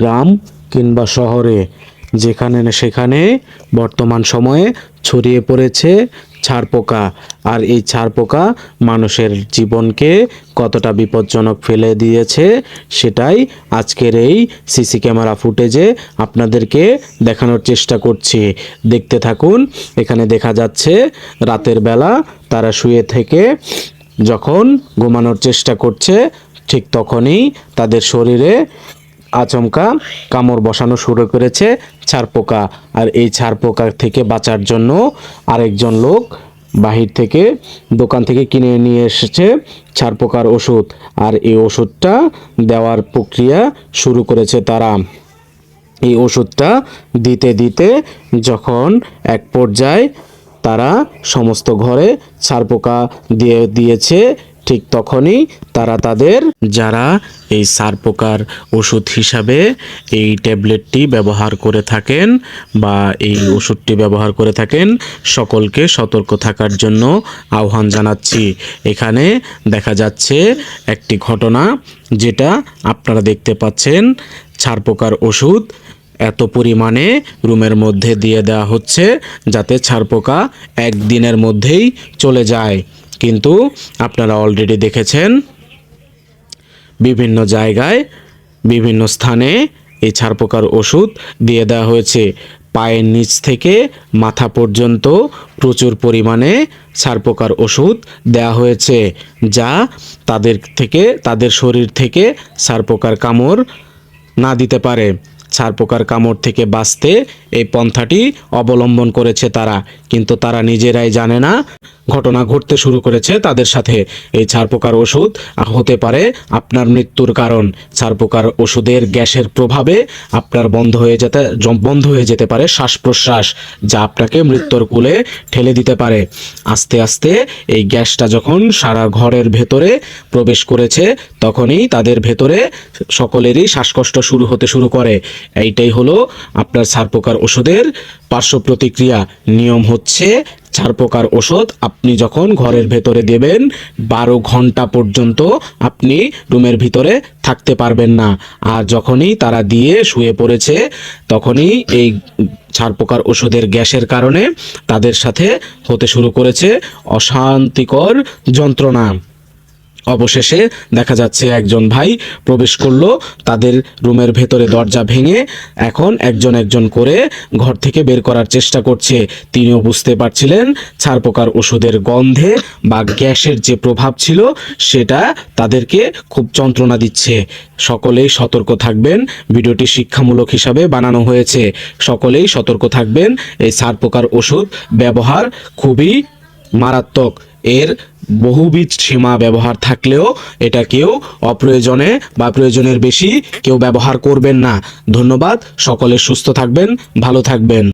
গ্রাম কিংবা শহরে, যেখানে না সেখানে বর্তমান সময়ে ছড়িয়ে পড়েছে ছারপোকা আর এই ছারপোকা মানুষের জীবনকে কতটা বিপজ্জনক ফেলে দিয়েছে সেটাই আজকের এই সিসি ক্যামেরা ফুটেজে আপনাদেরকে দেখানোর চেষ্টা করছি। দেখতে থাকুন, এখানে দেখা যাচ্ছে রাতের বেলা তারা শুয়ে থেকে যখন ঘুমানোর চেষ্টা করছে, ঠিক তখনই তাদের শরীরে আচমকা কামড় বসানো শুরু করেছে ছারপোকা আর এই ছারপোকা থেকে বাঁচার জন্য আরেকজন লোক বাহির থেকে দোকান থেকে কিনে নিয়ে এসেছে ছারপোকার ওষুধ। আর এই ওষুধটা দেওয়ার প্রক্রিয়া শুরু করেছে তারা। এই ওষুধটা দিতে দিতে যখন এক পর্যায়ে তারা সমস্ত ঘরে ছারপোকা দিয়ে, দিয়েছে ঠিক তখনই তারা তাদের, যারা এই সারপোকার ওষুধ হিসাবে এই ট্যাবলেটটি ব্যবহার করে থাকেন বা এই ওষুধটি ব্যবহার করে থাকেন, সকলকে সতর্ক থাকার জন্য আহ্বান জানাচ্ছি। এখানে দেখা যাচ্ছে একটি ঘটনা যেটা আপনারা দেখতে পাচ্ছেন। ছারপোকার ওষুধ এত পরিমাণে রুমের মধ্যে দিয়ে দেওয়া হচ্ছে যাতে ছারপোকা একদিনের মধ্যেই চলে যায়। কিন্তু আপনারা অলরেডি দেখেছেন বিভিন্ন জায়গায়, বিভিন্ন স্থানে এই ছারপোকার ওষুধ দিয়ে দেওয়া হয়েছে। পায়ের নিচ থেকে মাথা পর্যন্ত প্রচুর পরিমাণে ছারপোকার ওষুধ দেওয়া হয়েছে, যা তাদের থেকে, তাদের শরীর থেকে ছারপোকার কামড় না দিতে পারে। ছারপোকার কামড় থেকে বাঁচতে এই পন্থাটি অবলম্বন করেছে তারা। কিন্তু তারা নিজেরাই জানে না, ঘটনা ঘটতে শুরু করেছে তাদের সাথে। এই ছারপোকার ওষুধ হতে পারে আপনার মৃত্যুর কারণ। ছারপোকার ওষুধের গ্যাসের প্রভাবে আপনার বন্ধ হয়ে যেতে, বন্ধ হয়ে যেতে পারে শ্বাস প্রশ্বাস যা আপনাকে মৃত্যুর কূলে ঠেলে দিতে পারে। আস্তে আস্তে এই গ্যাসটা যখন সারা ঘরের ভেতরে প্রবেশ করেছে, তখনই তাদের ভেতরে সকলেরই শ্বাসকষ্ট শুরু হতে শুরু করে। এইটাই হলো আপনার ছারপোকার ওষুধের পার্শ্ব প্রতিক্রিয়া নিয়ম হচ্ছে ছারপোকার ওষুধ। আপনি যখন ঘরের ভেতরে দেবেন, বারো ঘণ্টা পর্যন্ত আপনি রুমের ভিতরে থাকতে পারবেন না। আর যখনই তারা দিয়ে শুয়ে পড়েছে, তখনই এই ছারপোকার ওষুধের গ্যাসের কারণে তাদের সাথে হতে শুরু করেছে অশান্তিকর যন্ত্রণা। অবশেষে দেখা যাচ্ছে একজন ভাই প্রবেশ করল, তাদের রুমের ভেতরে দরজা ভেঙে এখন একজন একজন করে ঘর থেকে বের করার চেষ্টা করছে। তিনিও বুঝতে পারছিলেন ছারপোকার ওষুধের গন্ধে বা গ্যাসের যে প্রভাব ছিল, সেটা তাদেরকে খুব যন্ত্রণা দিচ্ছে। সকলেই সতর্ক থাকবেন। ভিডিওটি শিক্ষামূলক হিসাবে বানানো হয়েছে। সকলেই সতর্ক থাকবেন। এই ছারপোকার ওষুধ ব্যবহার খুবই মারাত্মক। এর বহুবিধ সীমা ব্যবহার থাকলেও এটা কেউ অপ্রয়োজনে বা প্রয়োজনের বেশি কেউ ব্যবহার করবেন না। ধন্যবাদ, সকলে সুস্থ থাকবেন, ভালো থাকবেন।